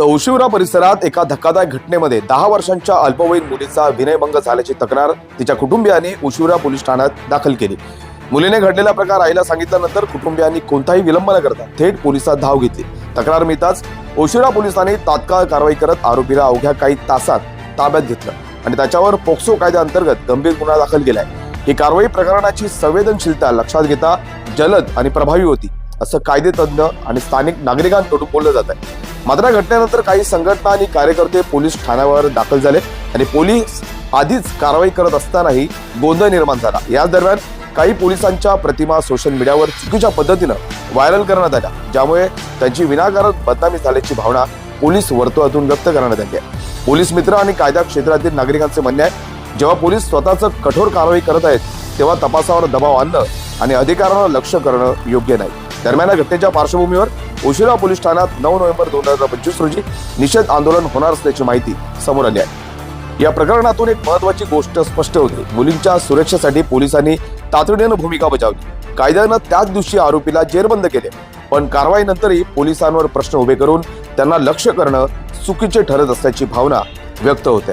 तवशिवरा परिसरात एका धक्कादायक घटनेमध्ये दहा वर्षांच्या अल्पवयीन मुलीचा विनयभंग झाल्याची तक्रार तिच्या कुटुंबियांनी उशिवरा पोलीस ठाण्यात दाखल केली. मुलीने घडलेला प्रकार आईला सांगितल्यानंतर कुटुंबियांनी कोणताही विलंब न करता थेट पोलिसात धाव घेतली. तक्रार मिळताच ओशिरा पोलिसांनी तात्काळ कारवाई करत आरोपीला अवघ्या काही तासात ताब्यात घेतलं आणि त्याच्यावर पोक्सो कायद्याअंतर्गत गंभीर गुन्हा दाखल केलाय. ही कारवाई प्रकरणाची संवेदनशीलता लक्षात घेता जलद आणि प्रभावी होती. असं कायदेतज्ञ आणि स्थानिक नागरिकांकडून बोललं जात आहे मात्र घटनेनंतर काही संघटना आणि कार्यकर्ते पोलीस ठाण्यावर दाखल झाले आणि पोलीस आधीच कारवाई करत असतानाही गोंधळ निर्माण झाला. याच दरम्यान काही पोलिसांच्या प्रतिमा सोशल मीडियावर चुकीच्या पद्धतीनं व्हायरल करण्यात आल्या ज्यामुळे त्यांची विनाकारण बदनामी झाल्याची भावना पोलीस वर्तुळातून व्यक्त करण्यात आली आहे. पोलीस मित्र आणि कायदा क्षेत्रातील नागरिकांचे म्हणणे आहे जेव्हा पोलीस स्वतःच कठोर कारवाई करत आहेत तेव्हा तपासावर दबाव आणणं आणि अधिकारांना लक्ष करणं योग्य नाही. दरम्यान घटनेच्या पार्श्वभूमीवर उशिरा पोलीस ठाण्यात नऊ नोव्हेंबर दोन हजार पंचवीस रोजी निषेध आंदोलन होणार असल्याची माहिती समोर आली आहे. या प्रकरणातून एक महत्वाची गोष्ट स्पष्ट होते. मुलींच्या सुरक्षेसाठी पोलिसांनी तातडीनं भूमिका बजावली. कायद्यानं त्याच दिवशी आरोपीला जेरबंद केले. पण कारवाईनंतरही पोलिसांवर प्रश्न उभे करून त्यांना लक्ष करणं चुकीचे ठरत असल्याची भावना व्यक्त होते.